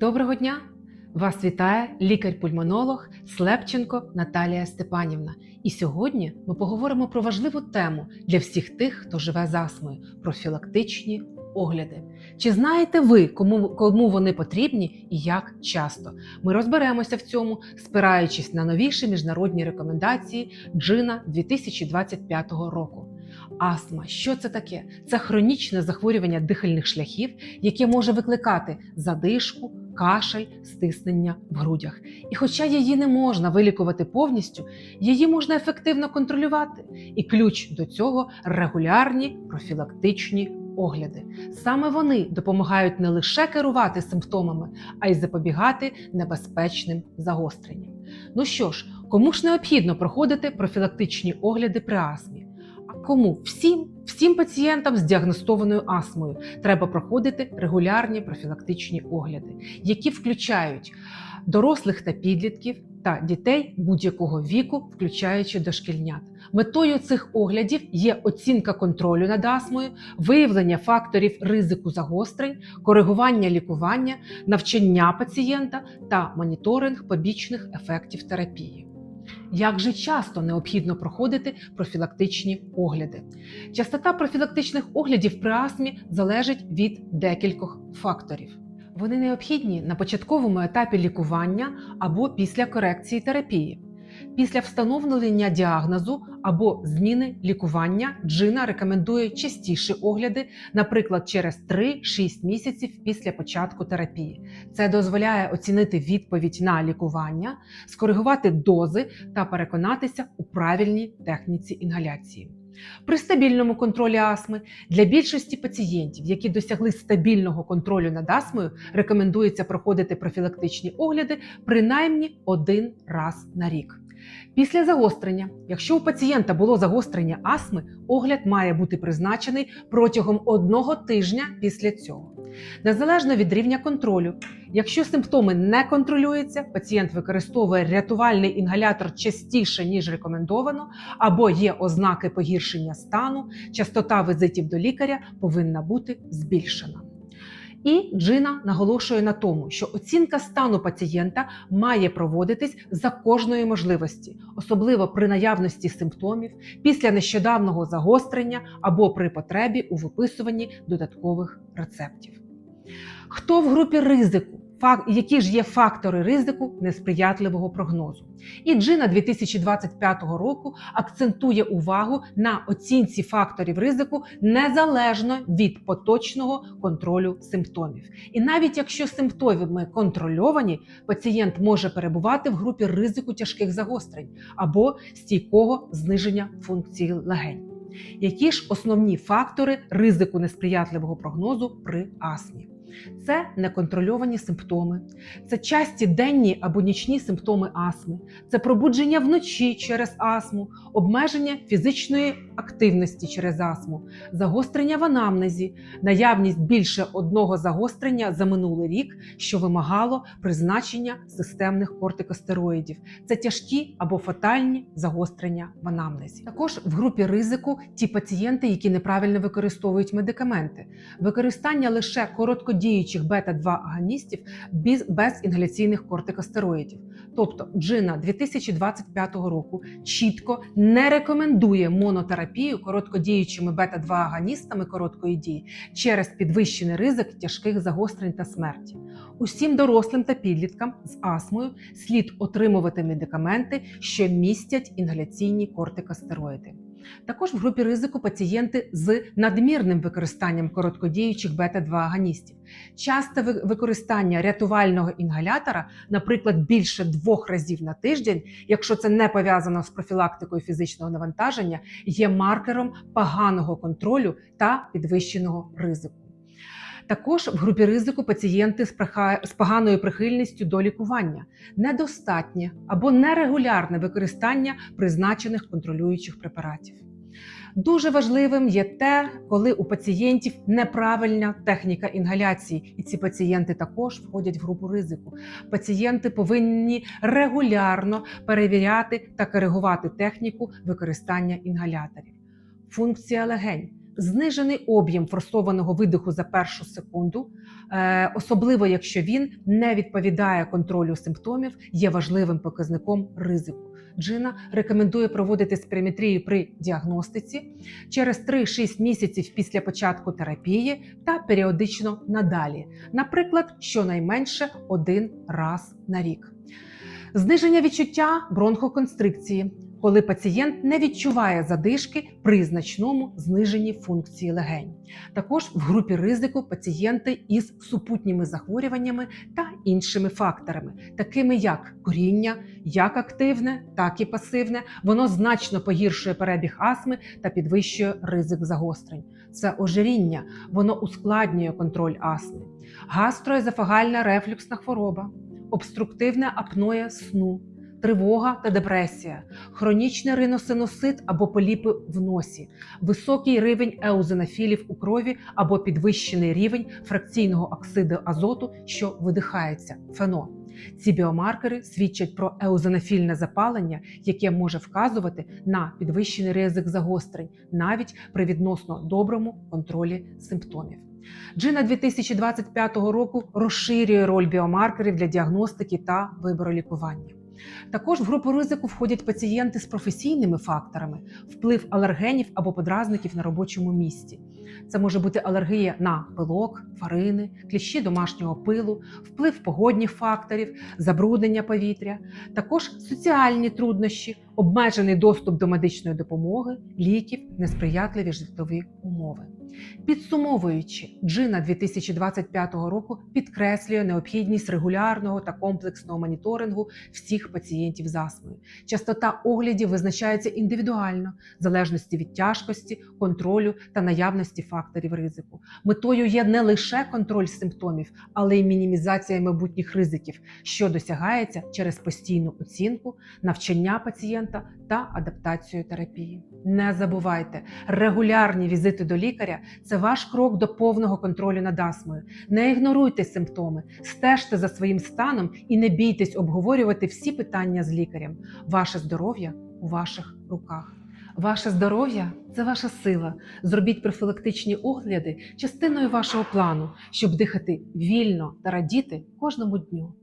Доброго дня! Вас вітає лікар-пульмонолог Слепченко Наталія Степанівна. І сьогодні ми поговоримо про важливу тему для всіх тих, хто живе з астмою – профілактичні огляди. Чи знаєте ви, кому, кому вони потрібні і як часто? Ми розберемося в цьому, спираючись на новіші міжнародні рекомендації Джина 2025 року. Астма, що це таке? Це хронічне захворювання дихальних шляхів, яке може викликати задишку, кашель, стиснення в грудях. І хоча її не можна вилікувати повністю, її можна ефективно контролювати. І ключ до цього регулярні профілактичні огляди. Саме вони допомагають не лише керувати симптомами, а й запобігати небезпечним загостренням. Ну що ж, кому ж необхідно проходити профілактичні огляди при астмі? Кому всім, всім пацієнтам з діагностованою астмою треба проходити регулярні профілактичні огляди, які включають дорослих та підлітків та дітей будь-якого віку, включаючи дошкільнят. Метою цих оглядів є оцінка контролю над астмою, виявлення факторів ризику загострень, коригування лікування, навчання пацієнта та моніторинг побічних ефектів терапії. Як же часто необхідно проходити профілактичні огляди? Частота профілактичних оглядів при астмі залежить від декількох факторів. Вони необхідні на початковому етапі лікування або після корекції терапії. Після встановлення діагнозу або зміни лікування Джина рекомендує частіші огляди, наприклад, через 3-6 місяців після початку терапії. Це дозволяє оцінити відповідь на лікування, скоригувати дози та переконатися у правильній техніці інгаляції. При стабільному контролі астми для більшості пацієнтів, які досягли стабільного контролю над астмою, рекомендується проходити профілактичні огляди принаймні один раз на рік. Після загострення, якщо у пацієнта було загострення астми, огляд має бути призначений протягом одного тижня після цього. Незалежно від рівня контролю, якщо симптоми не контролюються, пацієнт використовує рятувальний інгалятор частіше ніж рекомендовано, або є ознаки погіршення стану, частота візитів до лікаря повинна бути збільшена. І Джина наголошує на тому, що оцінка стану пацієнта має проводитись за кожної можливості, особливо при наявності симптомів, після нещодавного загострення або при потребі у виписуванні додаткових рецептів. Хто в групі ризику? Які ж є фактори ризику несприятливого прогнозу? І Джина 2025 року акцентує увагу на оцінці факторів ризику незалежно від поточного контролю симптомів. І навіть якщо симптоми контрольовані, пацієнт може перебувати в групі ризику тяжких загострень або стійкого зниження функції легень. Які ж основні фактори ризику несприятливого прогнозу при астмі? Це неконтрольовані симптоми, це часті денні або нічні симптоми астми, це пробудження вночі через астму, обмеження фізичної активності через астму, загострення в анамнезі, наявність більше одного загострення за минулий рік, що вимагало призначення системних кортикостероїдів. Це тяжкі або фатальні загострення в анамнезі. Також в групі ризику ті пацієнти, які неправильно використовують медикаменти, використання лише короткодіючих бета-2 агоністів без, без інгаляційних кортикостероїдів. Тобто Джина 2025 року чітко не рекомендує монотерапію короткодіючими бета-2 агоністами короткої дії через підвищений ризик тяжких загострень та смерті. Усім дорослим та підліткам з астмою слід отримувати медикаменти, що містять інгаляційні кортикостероїди. Також в групі ризику пацієнти з надмірним використанням короткодіючих бета-2 агоністів. Часте використання рятувального інгалятора, наприклад, більше двох разів на тиждень, якщо це не пов'язано з профілактикою фізичного навантаження, є маркером поганого контролю та підвищеного ризику. Також в групі ризику пацієнти з поганою прихильністю до лікування, недостатнє або нерегулярне використання призначених контролюючих препаратів. Дуже важливим є те, коли у пацієнтів неправильна техніка інгаляції, і ці пацієнти також входять в групу ризику. Пацієнти повинні регулярно перевіряти та коригувати техніку використання інгаляторів. Функція легень. Знижений об'єм форсованого видиху за першу секунду, е, особливо якщо він не відповідає контролю симптомів, є важливим показником ризику. Джина рекомендує проводити спірометрію при діагностиці через 3-6 місяців після початку терапії та періодично надалі, наприклад, щонайменше один раз на рік. Зниження відчуття бронхоконстрикції, коли пацієнт не відчуває задишки при значному зниженні функції легень. Також в групі ризику пацієнти із супутніми захворюваннями та іншими факторами, такими як коріння, як активне, так і пасивне. Воно значно погіршує перебіг астми та підвищує ризик загострень. Це ожиріння, воно ускладнює контроль астми, гастроезофагальна рефлюксна хвороба, обструктивне апноє сну. Тривога та депресія, хронічний риносиносит або поліпи в носі, високий рівень еозинофілів у крові або підвищений рівень фракційного оксиду азоту, що видихається фено. Ці біомаркери свідчать про еозинофільне запалення, яке може вказувати на підвищений ризик загострень навіть при відносно доброму контролі симптомів. Джина 2025 року розширює роль біомаркерів для діагностики та вибору лікування. Також в групу ризику входять пацієнти з професійними факторами, вплив алергенів або подразників на робочому місці. Це може бути алергія на пилок, тварини, кліщі домашнього пилу, вплив погодних факторів, забруднення повітря, також соціальні труднощі, обмежений доступ до медичної допомоги, ліків, несприятливі житлові умови. Підсумовуючи, Джина 2025 року підкреслює необхідність регулярного та комплексного моніторингу всіх пацієнтів з астмою. Частота оглядів визначається індивідуально, в залежності від тяжкості, контролю та наявності факторів ризику. Метою є не лише контроль симптомів, але й мінімізація майбутніх ризиків, що досягається через постійну оцінку, навчання пацієнта та адаптацію терапії. Не забувайте, регулярні візити до лікаря це ваш крок до повного контролю над астмою. Не ігноруйте симптоми, стежте за своїм станом і не бійтесь обговорювати всі питання з лікарем. Ваше здоров'я у ваших руках. Ваше здоров'я це ваша сила. Зробіть профілактичні огляди частиною вашого плану, щоб дихати вільно та радіти кожному дню.